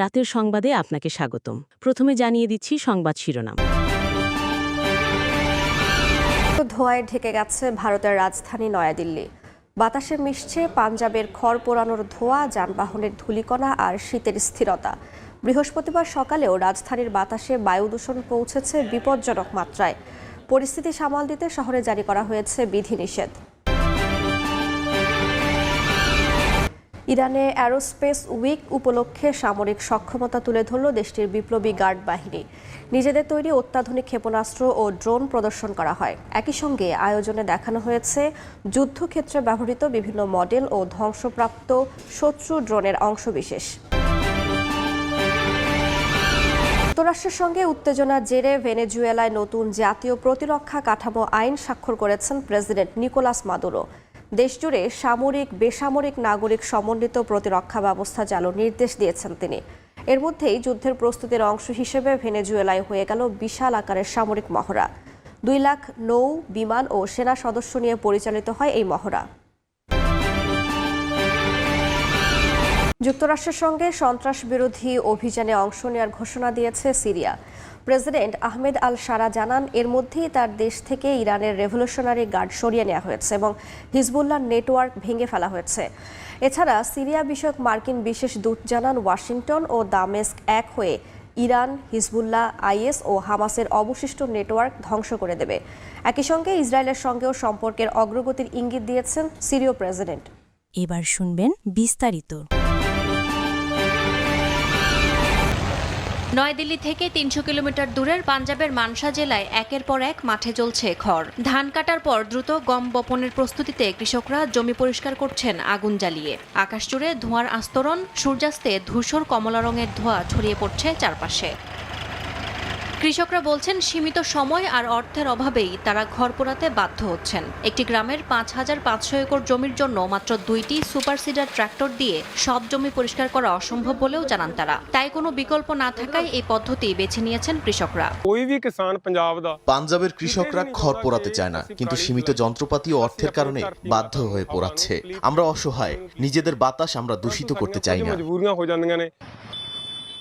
রাতের সংবাদে আপনাকে স্বাগতম। প্রথমে জানিয়ে দিচ্ছি সংবাদ শিরোনাম। ধোঁয়ায় ঢেকে গেছে ভারতের রাজধানী নয়াদিল্লি। বাতাসে মিশছে পাঞ্জাবের খড় পোড়ানোর ধোঁয়া, যানবাহনের ধূলিকণা আর শীতের স্থিরতা। বৃহস্পতিবার সকালেও রাজধানীর বাতাসে বায়ু দূষণ পৌঁছেছে বিপজ্জনক মাত্রায়। পরিস্থিতি সামাল দিতে শহরে জারি করা হয়েছে বিধিনিষেধ। ইরানে অ্যারোস্পেস উইক উপলক্ষে সামরিক সক্ষমতা তুলে ধরল দেশটির বিপ্লবী গার্ড বাহিনী। নিজেদের তৈরি অত্যাধুনিক ক্ষেপণাস্ত্র ও ড্রোন প্রদর্শন করা হয়। একই সঙ্গে আয়োজনে দেখানো হয়েছে যুদ্ধক্ষেত্রে ব্যবহৃত বিভিন্ন মডেল ও ধ্বংসপ্রাপ্ত শত্রু ড্রোনের অংশবিশেষ। যুক্তরাষ্ট্রের সঙ্গে উত্তেজনার জেরে ভেনেজুয়েলায় নতুন জাতীয় প্রতিরক্ষা কাঠামো আইন স্বাক্ষর করেছেন প্রেসিডেন্ট নিকোলাস মাদুরো। দেশজুড়ে সামরিক, বেসামরিক, নাগরিক সমন্বিত প্রতিরক্ষা ব্যবস্থা চালুর নির্দেশ দিয়েছেন তিনি। এর মধ্যেই যুদ্ধের প্রস্তুতির অংশ হিসেবে ভেনেজুয়েলায় হয়ে গেল বিশাল আকারের সামরিক মহড়া। দুই লাখ নৌ, বিমান ও সেনা সদস্য নিয়ে পরিচালিত হয় এই মহড়া। যুক্তরাষ্ট্রের সঙ্গে সন্ত্রাস বিরোধী অভিযানে অংশ নেওয়ার ঘোষণা দিয়েছে Syria. President Ahmed al Sharaa জানান, এর মধ্যেই তার দেশ থেকে ইরানের রেভলিউশনারি গার্ড সরিয়ে নেওয়া হয়েছে এবং হিজবুল্লাহ নেটওয়ার্ক ভেঙে ফেলা হয়েছে। এছাড়া সিরিয়া বিষয়ক মার্কিন বিশেষ দূত জানান, ওয়াশিংটন ও দামেস্ক এক হয়ে ইরান, হিজবুল্লাহ, আইএস ও হামাসের অবশিষ্ট নেটওয়ার্ক ধ্বংস করে দেবে। একই সঙ্গে ইসরায়েলের সঙ্গেও সম্পর্কের অগ্রগতির ইঙ্গিত দিয়েছেন সিরীয় প্রেসিডেন্ট। এবার শুনবেন বিস্তারিত। নয়াদিল্লি থেকে তিনশো কিলোমিটার দূরের পাঞ্জাবের মানসা জেলায় একের পর এক মাঠে জ্বলছে খড়। ধান কাটার পর দ্রুত গম বপনের প্রস্তুতিতে কৃষকরা জমি পরিষ্কার করছেন আগুন জ্বালিয়ে। আকাশ জুড়ে ধোঁয়ার আস্তরণ, সূর্যাস্তে ধূসর কমলা রঙের ধোঁয়া ছড়িয়ে পড়ছে চারপাশে। কৃষকরা বলছেন সীমিত সময় আর অর্থের অভাবেই তারা ঘর পোড়াতে বাধ্য হচ্ছেন। একটি গ্রামের পাঁচ হাজার পাঁচশো একর জমির জন্য মাত্র দুইটি সুপার সিডার ট্র্যাক্টর দিয়ে সব জমি পরিষ্কার করা অসম্ভব বলেও জানান তারা। তাই কোনো বিকল্প না থাকায় এই পদ্ধতি বেছে নিয়েছেন কৃষকরা। পাঞ্জাবের কৃষকরা খড় পোড়াতে চায় না কিন্তু সীমিত যন্ত্রপাতি ও অর্থের কারণে বাধ্য হয়ে পোড়াচ্ছে। আমরা অসহায় নিজেদের বাতাস আমরা দূষিত করতে চাই না।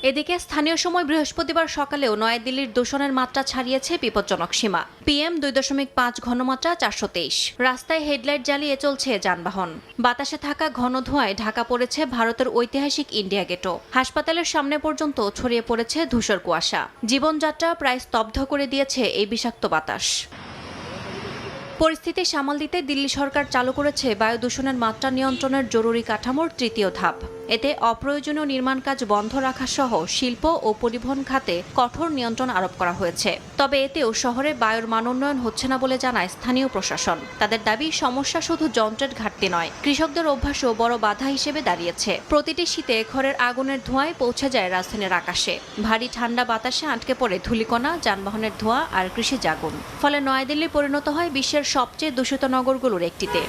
এদিকে স্থানীয় সময় বৃহস্পতিবার সকালেও নয়াদিল্লির দূষণের মাত্রা ছাড়িয়েছে বিপজ্জনক সীমা। পিএম দুই দশমিক পাঁচ ঘনমাত্রা, চারশো তেইশ। রাস্তায় হেডলাইট জ্বালিয়ে চলছে যানবাহন। বাতাসে থাকা ঘন ধোঁয়ায় ঢাকা পড়েছে ভারতের ঐতিহাসিক ইন্ডিয়া গেটও। হাসপাতালের সামনে পর্যন্ত ছড়িয়ে পড়েছে ধূসর কুয়াশা। জীবনযাত্রা প্রায় স্তব্ধ করে দিয়েছে এই বিষাক্ত বাতাস। পরিস্থিতি সামাল দিতে দিল্লি সরকার চালু করেছে বায়ু দূষণের মাত্রা নিয়ন্ত্রণের জরুরি কাঠামোর তৃতীয় ধাপ। এতে অপ্রয়োজনীয় নির্মাণ কাজ বন্ধ রাখা সহ শিল্প ও পরিবহন খাতে কঠোর নিয়ন্ত্রণ আরোপ করা হয়েছে। তবে এতেও শহরে বায়ুর মান উন্নয়ন হচ্ছে না বলে জানায় স্থানীয় প্রশাসন। তাদের দাবি, সমস্যা শুধু যন্ত্রের ঘাটতি নয়, কৃষকদের অভ্যাসও বড় বাধা হিসেবে দাঁড়িয়েছে। প্রতিটি শীতে ঘরের আগুনের ধোঁয়ায় পৌঁছে যায় রাজধানীর আকাশে। ভারী ঠান্ডা বাতাসে আটকে পড়ে ধূলিকণা, যানবাহনের ধোঁয়া আর কৃষি জাগুন। ফলে নয়াদিল্লি পরিণত হয় বিশ্বের সবচেয়ে দূষিত নগরগুলোর একটিতে।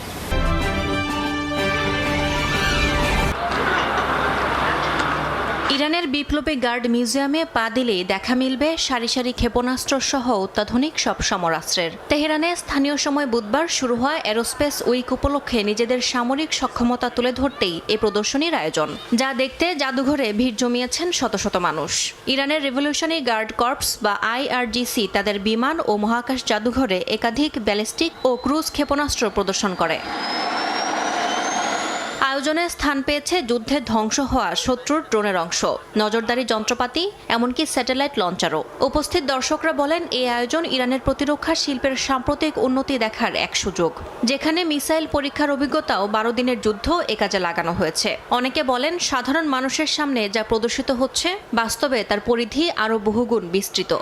ইরানের বিপ্লবী গার্ড মিউজিয়ামে পা দিলেই দেখা মিলবে সারি সারি ক্ষেপণাস্ত্র সহ অত্যাধুনিক সব সমরাস্ত্রের। তেহরানে স্থানীয় সময় বুধবার শুরু হয় এরোস্পেস উইক উপলক্ষে নিজেদের সামরিক সক্ষমতা তুলে ধরতেই এই প্রদর্শনীর আয়োজন, যা দেখতে জাদুঘরে ভিড় জমিয়েছেন শত শত মানুষ। ইরানের রেভলিউশনারি গার্ড কর্পস বা আইআরজিসি তাদের বিমান ও মহাকাশ জাদুঘরে একাধিক ব্যালিস্টিক ও ক্রুজ ক্ষেপণাস্ত্র প্রদর্শন করে। আয়োজনে স্থান পেয়েছে যুদ্ধে ধ্বংস হওয়া শত্রুর ড্রোনের অংশ। নজরদারি যন্ত্রপাতি, এমনকি স্যাটেলাইট লঞ্চারও। উপস্থিত দর্শকরা বলেন, এই আয়োজন ইরানের প্রতিরক্ষা শিল্পের সাম্প্রতিক উন্নতি দেখার এক সুযোগ। যেখানে মিসাইল পরীক্ষার অভিজ্ঞতাও বারো দিনের যুদ্ধ এ কাজে লাগানো হয়েছে। অনেকে বলেন, সাধারণ মানুষের সামনে যা প্রদর্শিত হচ্ছে, বাস্তবে তার পরিধি আরও বহুগুণ বিস্তৃত।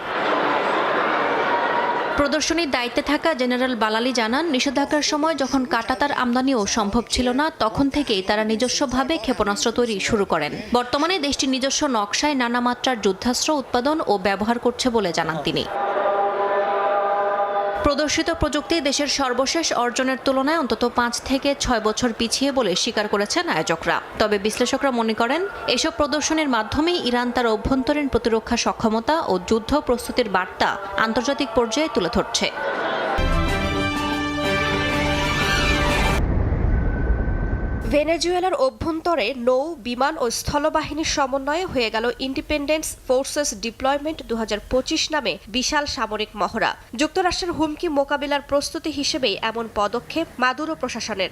প্রদর্শনীর দায়িত্বে থাকা জেনারেল বালালি জানান, নিষেধাজ্ঞার সময় যখন কাটাতার আমদানিও সম্ভব ছিল না, তখন থেকেই তারা নিজস্বভাবে ক্ষেপণাস্ত্র তৈরি শুরু করেন। বর্তমানে দেশটির নিজস্ব নকশায় নানা মাত্রার যুদ্ধাস্ত্র উৎপাদন ও ব্যবহার করছে বলে জানান তিনি। প্রদর্শিত প্রযুক্তি দেশের সর্বশেষ অর্জনের তুলনায় অন্তত পাঁচ থেকে ছয় বছর পিছিয়ে বলে স্বীকার করেছেন আয়োজকরা। তবে বিশ্লেষকরা মনে করেন, এসব প্রদর্শনের মাধ্যমে ইরান তার অভ্যন্তরীণ প্রতিরক্ষা সক্ষমতা ও যুদ্ধ প্রস্তুতির বার্তা আন্তর্জাতিক পর্যায়ে তুলে ধরছে। ভেনেজুয়েলার অভ্যন্তরে নৌ, বিমান ও স্থলবাহিনীর সমন্বয়ে হয়ে গেল ইন্ডিপেন্ডেন্স ফোর্সেস ডিপ্লয়মেন্ট দু হাজার পঁচিশ নামে বিশাল সামরিক মহড়া। যুক্তরাষ্ট্রের হুমকি মোকাবিলার প্রস্তুতি হিসেবেই এমন পদক্ষেপ মাদুরো প্রশাসনের।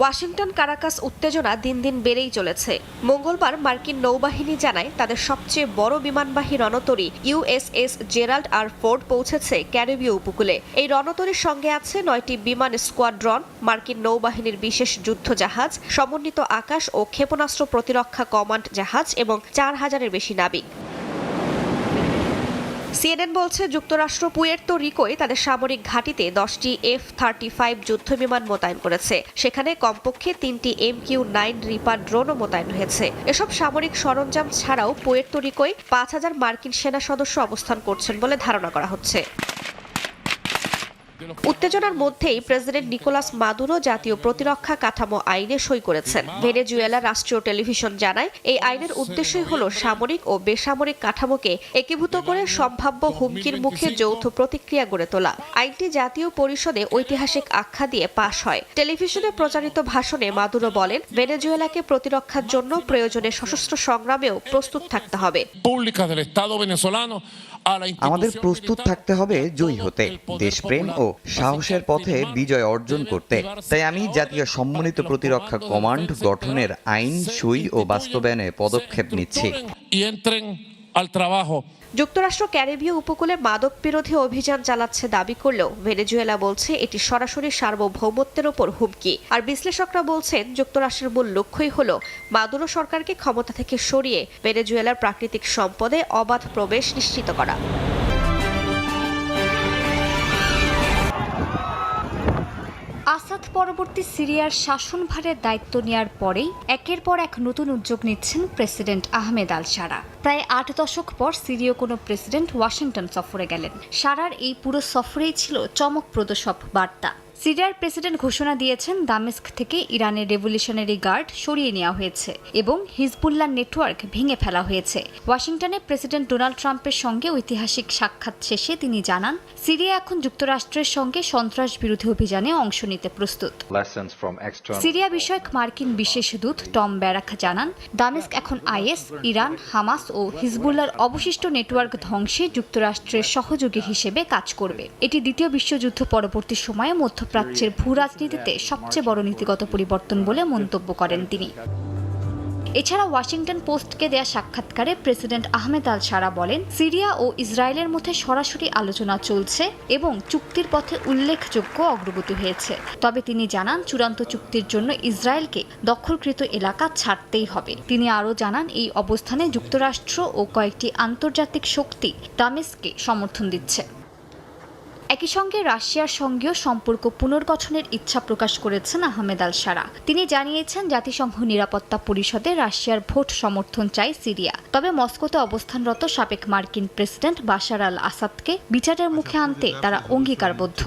ওয়াশিংটন কারাকাস উত্তেজনা দিন দিন বেড়েই চলেছে। মঙ্গলবার মার্কিন নৌবাহিনী জানায়, তাদের সবচেয়ে বড় বিমানবাহী রণতরী ইউএসএস জেরাল্ড আর ফোর্ড পৌঁছেছে ক্যারিবীয় উপকূলে। এই রণতরীর সঙ্গে আছে নয়টি বিমান স্কোয়াড্রন, মার্কিন নৌবাহিনীর বিশেষ যুদ্ধ জাহাজ সমন্বিত আকাশ ও ক্ষেপণাস্ত্র প্রতিরক্ষা কমান্ড জাহাজ এবং চার হাজারের বেশি নাবিক। সিএনএন বলছে, যুক্তরাষ্ট্র পুয়ের্তো রিকোয় তাদের সামরিক ঘাঁটিতে দশটি এফ থার্টি ফাইভ যুদ্ধ বিমান মোতায়েন করেছে। সেখানে কমপক্ষে তিনটি এম কিউ নাইন রিপার ড্রোনও মোতায়েন হয়েছে। এসব সামরিক সরঞ্জাম ছাড়াও পুয়ের্তো রিকোয় পাঁচ হাজার মার্কিন সেনা সদস্য অবস্থান করছেন বলে ধারণা করা হচ্ছে। উত্তেজনার মধ্যেই প্রেসিডেন্ট নিকোলাস মাদুরো জাতীয় প্রতিরক্ষা কাঠামো আইনে সই করেছেন। ভেনেজুয়েলা রাষ্ট্রীয় টেলিভিশন জানায়, এই আইনের উদ্দেশ্যই হল সামরিক ও বেসামরিক কাঠামোকে একীভূত করে সম্ভাব্য হুমকির মুখে যৌথ প্রতিক্রিয়া গড়ে তোলা। আইনটি জাতীয় পরিষদে ঐতিহাসিক আখ্যা দিয়ে পাশ হয়। টেলিভিশনে প্রচারিত ভাষণে মাদুরো বলেন, ভেনেজুয়েলাকে প্রতিরক্ষার জন্য প্রয়োজনে সশস্ত্র সংগ্রামেও প্রস্তুত থাকতে হবে। আমাদের প্রস্তুত থাকতে হবে জয়ী হতে। দেশপ্রেম ও সাহসের পথে বিজয় অর্জন করতে। তাই আমি জাতীয় সম্মানিত প্রতিরক্ষা কমান্ড গঠনের আইন সই ও বাস্তবায়নে পদক্ষেপ নিচ্ছি। যুক্তরাষ্ট্র ক্যারিবীয় উপকূলে মাদক বিরোধী অভিযান চালাচ্ছে দাবি করলেও ভেনেজুয়েলা বলছে এটি সরাসরি সার্বভৌমত্বের ওপর হুমকি। আর বিশ্লেষকরা বলছেন, যুক্তরাষ্ট্রের মূল লক্ষ্যই হল মাদুরো সরকারকে ক্ষমতা থেকে সরিয়ে ভেনেজুয়েলার প্রাকৃতিক সম্পদে অবাধ প্রবেশ নিশ্চিত করা। পরবর্তী সিরিয়ার শাসনভারের দায়িত্ব নেওয়ার পরেই একের পর এক নতুন উদ্যোগ নিচ্ছেন প্রেসিডেন্ট আহমেদ আল সারা প্রায় আট দশক পর সিরীয় কোনো প্রেসিডেন্ট ওয়াশিংটন সফরে গেলেন। সারার এই পুরো সফরেই ছিল চমকপ্রদ সব বার্তা। সিরিয়ার প্রেসিডেন্ট ঘোষণা দিয়েছেন দামেস্ক থেকে ইরানের রেভলিউশনারি গার্ড সরিয়ে নেওয়া হয়েছে এবং হিজবুল্লাহ নেটওয়ার্ক ভেঙে ফেলা হয়েছে। ওয়াশিংটনে প্রেসিডেন্ট ডোনাল্ড ট্রাম্পের সঙ্গে ঐতিহাসিক সাক্ষাৎ শেষে তিনি জানান সিরিয়া এখন যুক্তরাষ্ট্রের সঙ্গে সন্ত্রাস বিরোধী অভিযানে অংশ নিতে প্রস্তুত। সিরিয়া বিষয়ক মার্কিন বিশেষ দূত টম ব্যারাক জানান দামেস্ক এখন আইএস ইরান হামাস ও হিজবুল্লার অবশিষ্ট নেটওয়ার্ক ধ্বংসে যুক্তরাষ্ট্রের সহযোগী হিসেবে কাজ করবে। এটি দ্বিতীয় বিশ্বযুদ্ধ পরবর্তী সময়ে মধ্যপ্রাচ্যের ভূ রাজনীতিতে সবচেয়ে বড় নীতিগত পরিবর্তন বলে মন্তব্য করেন তিনি। এছাড়া ওয়াশিংটন পোস্টকে দেয়া সাক্ষাৎকারে প্রেসিডেন্ট আহমেদ আল সারা বলেন, সিরিয়া ও ইসরায়েলের মধ্যে সরাসরি আলোচনা চলছে এবং চুক্তির পথে উল্লেখযোগ্য অগ্রগতি হয়েছে। তবে তিনি জানান, চূড়ান্ত চুক্তির জন্য ইসরায়েলকে দখলকৃত এলাকা ছাড়তেই হবে। তিনি আরও জানান, এই অবস্থানে যুক্তরাষ্ট্র ও কয়েকটি আন্তর্জাতিক শক্তি দামেস্ককে সমর্থন দিচ্ছে। একই সঙ্গে রাশিয়ার সঙ্গেও সম্পর্ক পুনর্গঠনের ইচ্ছা প্রকাশ করেছেন আহমেদ আল সারা তিনি জানিয়েছেন, জাতিসংঘ নিরাপত্তা পরিষদে রাশিয়ার ভোট সমর্থন চাই সিরিয়া। তবে মস্কোতে অবস্থানরত সাবেক মার্কিন প্রেসিডেন্ট বাশার আল আসাদকে বিচারের মুখে আনতে তারা অঙ্গীকারবদ্ধ।